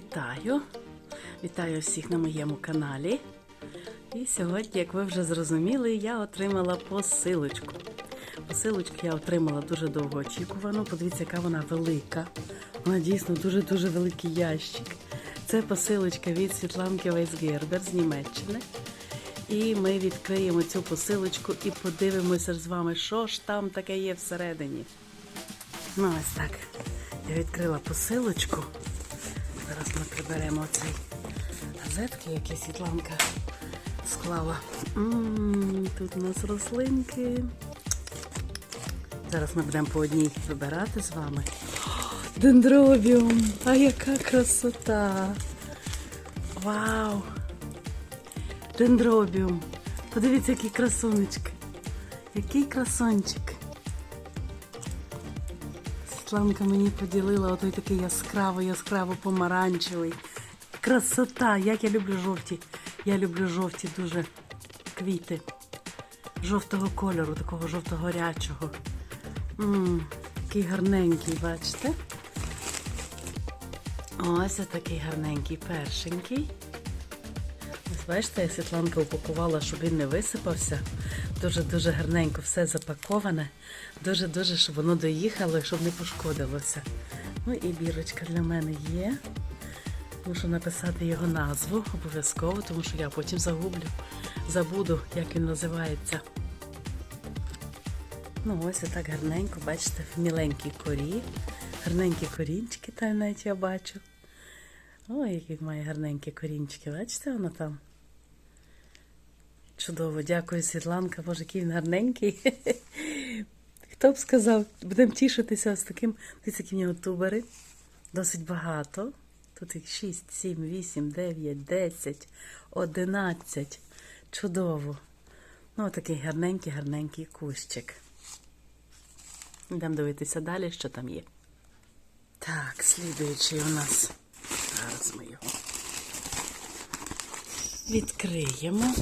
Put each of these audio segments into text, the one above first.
Вітаю! Вітаю всіх на моєму каналі. І сьогодні, як ви вже зрозуміли, я отримала посилочку. Посилочку я отримала дуже довго очікувану. Подивіться, яка вона велика. Вона дійсно дуже-дуже великий ящик. Це посилочка від Світланки Вейсгербер з Німеччини. І ми відкриємо цю посилочку і подивимося з вами, що ж там таке є всередині. Ну, ось так. Я відкрила посилочку. Зараз ми приберемо цей газетки, які Світланка склала. тут у нас рослинки. Зараз ми будемо по одній вибирати з вами. Дендробіум! А яка красота! Вау! Дендробіум! Подивіться, який красунечки! Який красончик! Світланка мені поділила отой такий яскраво, яскраво помаранчевий. Красота! Як я люблю жовті. Я люблю жовті дуже квіти. Жовтого кольору, такого жовто-горячого. Такий гарненький, бачите? Ось такий гарненький першенький. Ось бачите, як Світланка упакувала, щоб він не висипався. Дуже-дуже гарненько все запаковане. Дуже-дуже, щоб воно доїхало і щоб не пошкодилося. Ну і бірочка для мене є. Мушу написати його назву обов'язково, тому що я потім загублю, забуду, як він називається. Ну, ось отак гарненько, бачите, в корі. Гарненькі корінчики там навіть я бачу. Ой, які має гарненькі корінчики, бачите, воно там. Чудово, дякую, Світланка. Боже, який він гарненький. Хто б сказав, будемо тішитися з таким, дивіться, які тубери. Досить багато. Тут їх 6, 7, 8, 9, 10, 11. Чудово. Ну, такий гарненький, гарненький кущик. Йдемо дивитися далі, що там є. Так, слідуючий у нас. Зараз ми його відкриємо.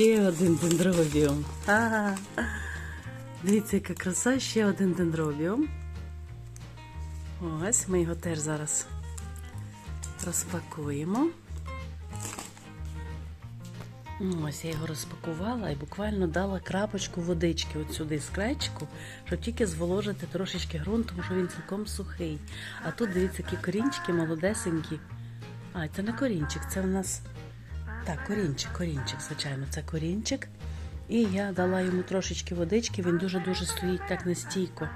Ще один дендробіум. Ага. Дивіться, яка краса, ще один дендробіум. Ось, ми його теж зараз розпакуємо. Ну, Ось я його розпакувала і буквально дала крапочку водички от сюди з крайчику, щоб тільки зволожити трошечки ґрунт, тому що він цілком сухий. А тут дивіться, які корінчики молодесенькі. А, це не корінчик, це у нас. Так, корінчик, корінчик, звичайно, це корінчик. І я дала йому трошечки водички, він дуже-дуже стоїть так нестійко.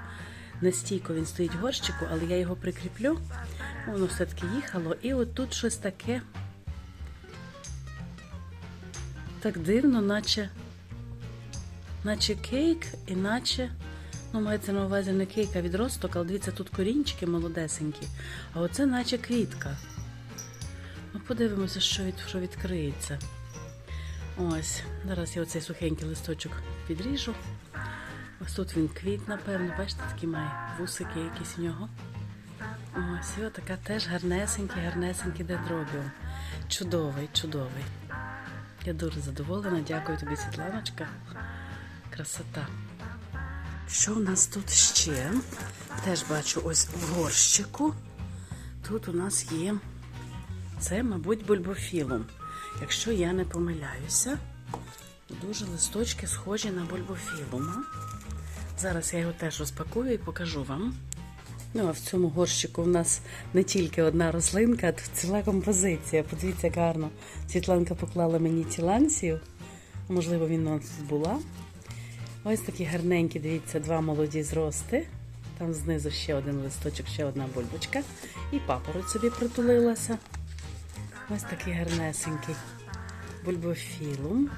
Нестійко він стоїть в горщику, але я його прикріплю. Воно все-таки їхало. І от тут щось таке. Так дивно, наче, наче кейк, і наче, ну, мається на увазі не кейк, а відросток, але дивіться, тут корінчики молодесенькі, а оце наче квітка. Ну, подивимося, що, від, що відкриється. Ось, зараз я оцей сухенький листочок підріжу. Ось тут він квіт, напевно, бачите, такі має вусики якісь у нього. Ось, і отака теж гарнесенький, гарнесенький дендробіум. Чудовий, чудовий. Я дуже задоволена, дякую тобі, Світланочка. Красота. Що в нас тут ще? Теж бачу ось в горщику. Тут у нас є це, мабуть, бульбофілум. Якщо я не помиляюся, дуже листочки схожі на бульбофілума. Зараз я його теж розпакую і покажу вам. Ну, а в цьому горщику в нас не тільки одна рослинка, а тут ціла композиція. Подивіться, як гарно. Світланка поклала мені тіланцію. Можливо, він тут була. Ось такі гарненькі, дивіться, два молоді зрости. Там знизу ще один листочок, ще одна бульбочка. І папороть собі притулилася. Ось такий гарнесенький бульбофілум.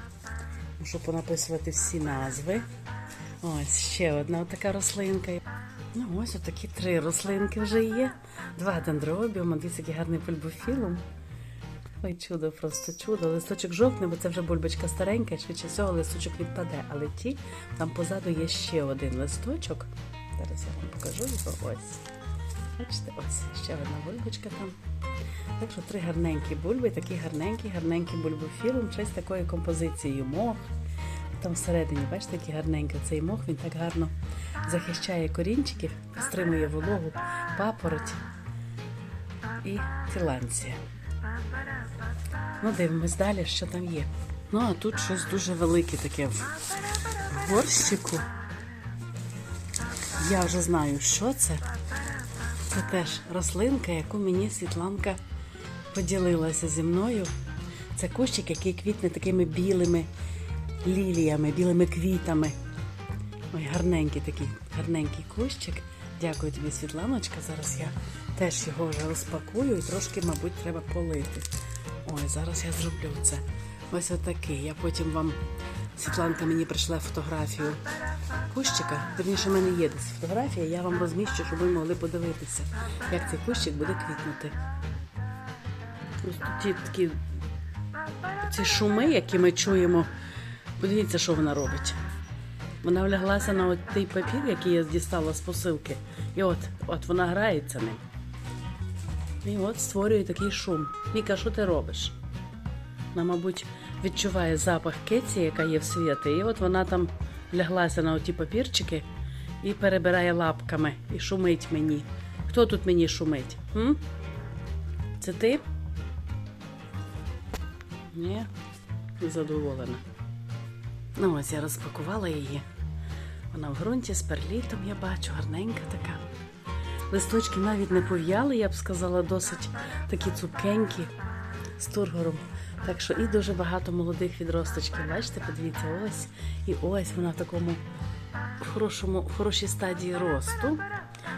Мушу понаписувати всі назви. Ось ще одна така рослинка. Ну, ось отакі три рослинки вже є. Два дендробіума, дивіться, який гарний бульбофілум. Ой, чудо, просто чудо. Листочок жовтне, бо це вже бульбочка старенька, швидше всього листочок відпаде. Але ті, там позаду є ще один листочок. Зараз я вам покажу його. Ось. Бачите, ось ще одна бульбочка там. Так що три гарненькі бульби, такий гарненький, гарненький бульбофілум, щось такою композицією мох. Там всередині, бачите, який гарненький цей мох, він так гарно захищає корінчиків, стримує вологу, папороть і тіланція. Ну, дивимось далі, що там є. Ну, а тут щось дуже велике таке в горщику. Я вже знаю, що це. Це теж рослинка, яку мені Світланка поділилася зі мною. Це кущик, який квітне такими білими ліліями, білими квітами. Ой, гарненький такий, гарненький кущик. Дякую тобі, Світланочка. Зараз я теж його вже розпакую і трошки, мабуть, треба полити. Ой, зараз я зроблю це. Ось отакий. Я потім вам, Світланка мені прийшла фотографію кущика. Верніше, в мене є десь фотографія, я вам розміщу, щоб ви могли подивитися, як цей кущик буде квітнути. Ось тут такі ці шуми, які ми чуємо. Подивіться, що вона робить. Вона вляглася на от той папір, який я дістала з посилки. І от, от вона грається ним. І от створює такий шум. Віка, що ти робиш? Вона, мабуть, відчуває запах кеці, яка є в світі, і от вона там ляглася на оті папірчики і перебирає лапками і шумить мені. Хто тут мені шумить? М? Це ти? Ні, задоволена. Ну, ось я розпакувала її. Вона в ґрунті з перлітом, я бачу, гарненька така. Листочки навіть не пов'яли, я б сказала, досить такі цупкенькі з тургором. Так що і дуже багато молодих відросточків. Бачите, подивіться, ось і ось вона в такому хорошому, в хорошій стадії росту.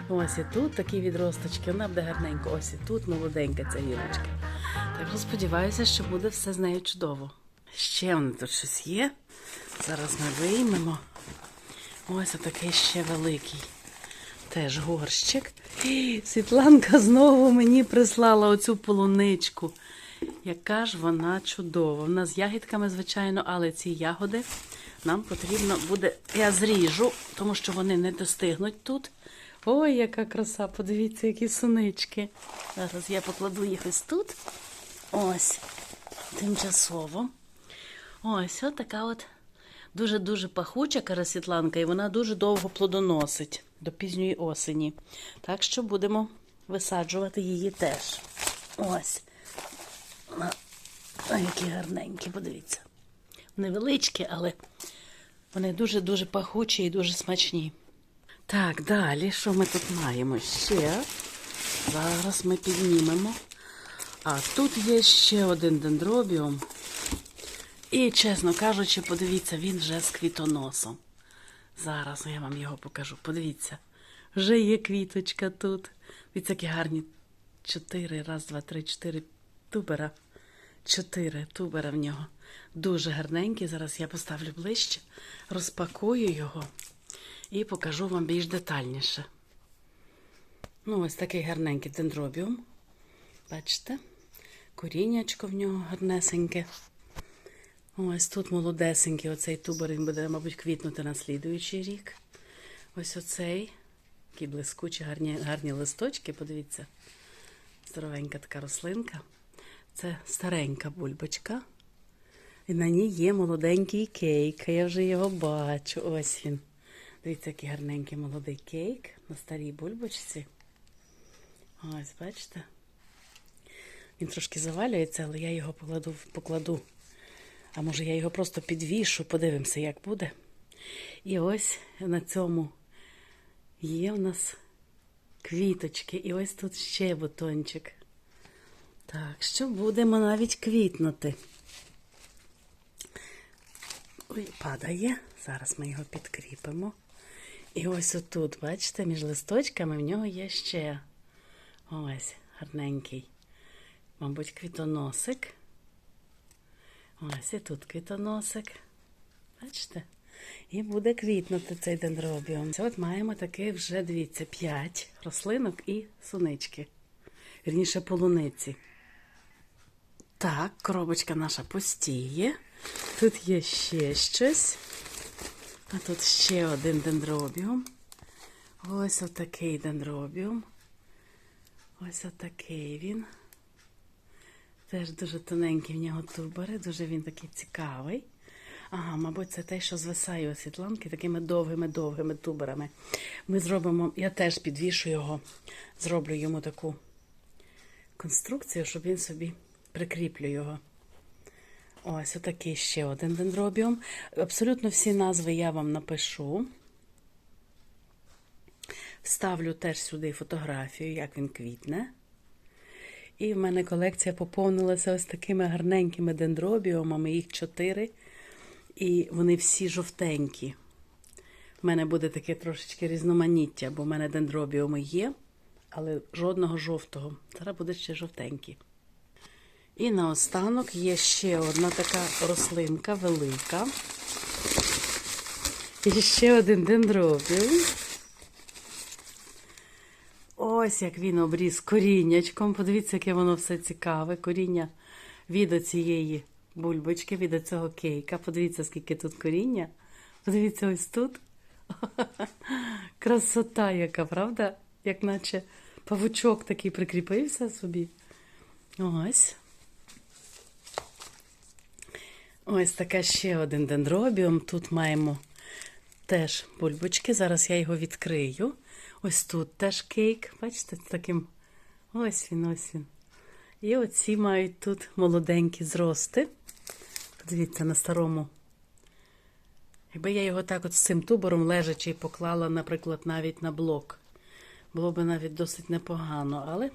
Ось і тут такі відросточки, вона буде гарненько. Ось і тут молоденька ця гілочка. Так що сподіваюся, що буде все з нею чудово. Ще воно тут щось є. Зараз ми виймемо. Ось отакий ще великий. Теж горщик. Світланка знову мені прислала оцю полуничку. Яка ж вона чудова. Вона з ягідками, звичайно, але ці ягоди нам потрібно буде. Я зріжу, тому що вони не достигнуть тут. Ой, яка краса! Подивіться, які сунички. Зараз я покладу їх ось тут. Ось, тимчасово. Ось от така от дуже-дуже пахуча карасітланка, і вона дуже довго плодоносить до пізньої осені. Так що будемо висаджувати її теж. Ось. Ой, які гарненькі, подивіться. Невеличкі, але вони дуже-дуже пахучі і дуже смачні. Так, далі, що ми тут маємо ще? Зараз ми піднімемо. А тут є ще один дендробіум. І, чесно кажучи, подивіться, він вже з квітоносом. Зараз я вам його покажу. Подивіться, вже є квіточка тут. Дивіться, які гарні чотири, раз, два, три, чотири тубера. Чотири тубера в нього. Дуже гарненький. Зараз я поставлю ближче, розпакую його і покажу вам більш детальніше. Ну, ось такий гарненький дендробіум. Бачите? Коріннячко в нього гарнесеньке. Ось тут молодесенький оцей тубер, він буде, мабуть, квітнути на слідуючий рік. Ось оцей. Такі блискучі, гарні, гарні листочки, подивіться. Здоровенька така рослинка. Це старенька бульбочка. І на ній є молоденький кейк. Я вже його бачу. Ось він. Дивіться, який гарненький молодий кейк на старій бульбочці. Ось, бачите? Він трошки завалюється, але я його покладу, покладу. А може я його просто підвішу, подивимося, як буде. І ось на цьому є у нас квіточки. І ось тут ще бутончик. Так, що будемо навіть квітнути. Ой, падає. Зараз ми його підкріпимо. І ось отут, бачите, між листочками в нього є ще ось гарненький, мабуть, квітоносик. Ось і тут квітоносик. Бачите? І буде квітнути цей дендробіум. От маємо таки вже, дивіться, 5 рослинок і сунички. Вірніше полуниці. Так, коробочка наша пустіє. Тут є ще щось. А тут ще один дендробіум. Ось отакий дендробіум. Ось отакий він. Теж дуже тоненький в нього тубери, дуже він такий цікавий. Ага, мабуть, це те, що звисає у світланки такими довгими-довгими туберами. Ми зробимо, я теж підвішу його, зроблю йому таку конструкцію, щоб він собі прикріплю його. Ось отакий ще один дендробіум. Абсолютно всі назви я вам напишу. Вставлю теж сюди фотографію, як він квітне. І в мене колекція поповнилася ось такими гарненькими дендробіумами, їх чотири. І вони всі жовтенькі. У мене буде таке трошечки різноманіття, бо в мене дендробіуми є, але жодного жовтого. Зараз буде ще жовтенькі. І наостанок є ще одна така рослинка велика. І ще один дендробіум. Ось як він обріз коріннячком. Подивіться, яке воно все цікаве. Коріння від цієї бульбочки, від цього кейка. Подивіться, скільки тут коріння. Подивіться, ось тут. Красота яка, правда? Як наче павучок такий прикріпився собі. Ось. Ось таке ще один дендробіум. Тут маємо теж бульбочки. Зараз я його відкрию. Ось тут теж кейк. Бачите, таким. Ось він, ось він. І оці мають тут молоденькі зрости. Подивіться на старому. Якби я його так от з цим тубором лежачи поклала, наприклад, навіть на блок, було б навіть досить непогано. Але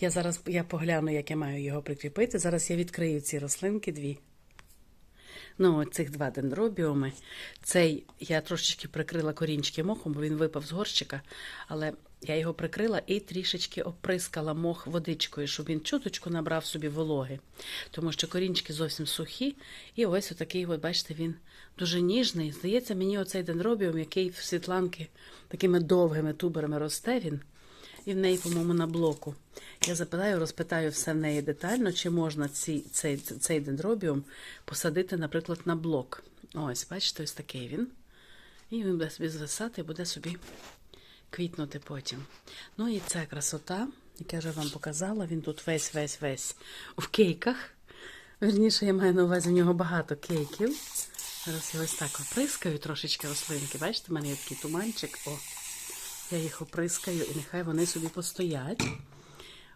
я зараз я погляну, як я маю його прикріпити. Зараз я відкрию ці рослинки дві. Ну, цих два дендробіуми. Цей я трошечки прикрила корінчики мохом, бо він випав з горщика, але я його прикрила і трішечки оприскала мох водичкою, щоб він чуточку набрав собі вологи. Тому що корінчики зовсім сухі. І ось отакий, от, бачите, він дуже ніжний. Здається, мені оцей дендробіум, який в світланки такими довгими туберами росте він. І в неї, по-моєму, на блоку. Я запитаю, розпитаю все в неї детально, чи можна ці, цей, цей дендробіум посадити, наприклад, на блок. Ось, бачите, ось такий він. І він буде собі звисати і буде собі квітнути потім. Ну і ця красота, яку я вже вам показала, він тут весь-весь-весь в кейках. Верніше, я маю на увазі в нього багато кейків. Зараз я ось так оприскаю трошечки рослинки. Бачите, в мене є такий туманчик. О, я їх оприскаю, і нехай вони собі постоять.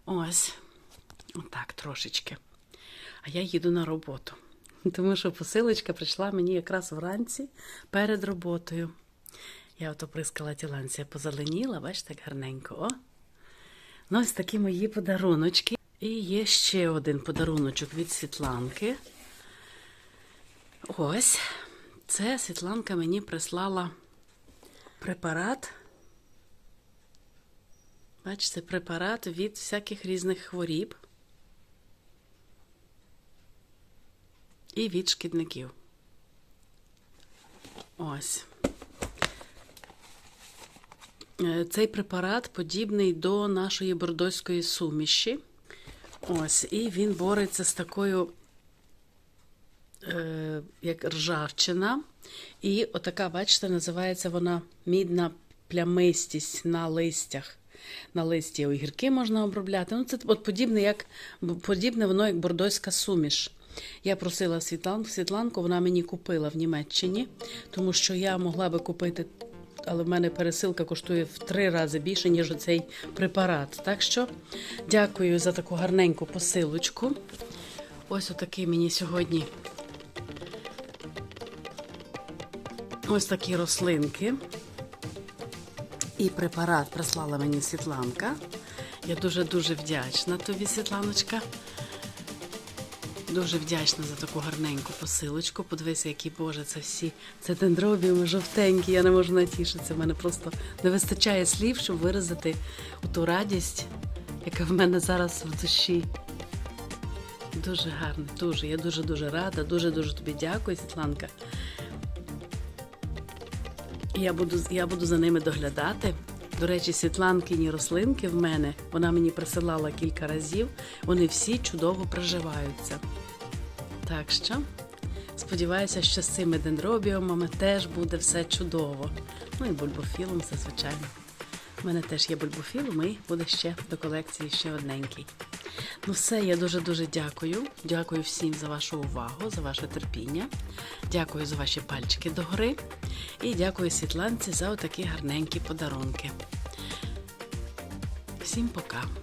Ось, отак трошечки. А я їду на роботу. Тому що посилочка прийшла мені якраз вранці перед роботою. Я от оприскала тіланція, позеленіла, бачите, як гарненько. О. Ну, ось такі мої подаруночки. І є ще один подаруночок від Світланки. Ось. Це Світланка мені прислала препарат. Бачите, препарат від всяких різних хворіб і від шкідників. Ось. Е, Цей препарат подібний до нашої бордоської суміші. Ось, і він бореться з такою, е, як ржавчина. І отака, бачите, називається вона мідна плямистість на листях. На листі огірки можна обробляти. Ну, це от подібне, як, подібне воно, як бордоська суміш. Я просила Світлан, Світланку, вона мені купила в Німеччині, тому що я могла би купити, але в мене пересилка коштує в три рази більше, ніж оцей препарат. Так що дякую за таку гарненьку посилочку. Ось отакий мені сьогодні. Ось такі рослинки. І препарат прислала мені Світланка. Я дуже-дуже вдячна тобі, Світланочка. Дуже вдячна за таку гарненьку посилочку. Подивися, які Боже, це всі. Це дендробіуми жовтенькі, я не можу натішитися. У мене просто не вистачає слів, щоб виразити ту радість, яка в мене зараз в душі. Дуже гарно, дуже. Я дуже-дуже рада, дуже-дуже тобі дякую, Світланка. Я буду, я буду за ними доглядати. До речі, світланкині рослинки в мене, вона мені присилала кілька разів, вони всі чудово приживаються. Так що, сподіваюся, що з цими дендробіумами теж буде все чудово. Ну і бульбофілом, це звичайно. У мене теж є бульбофілом і буде ще до колекції ще одненький. Ну, все, я дуже-дуже дякую. Дякую всім за вашу увагу, за ваше терпіння. Дякую за ваші пальчики догори. І дякую Світланці за отакі гарненькі подарунки. Всім пока!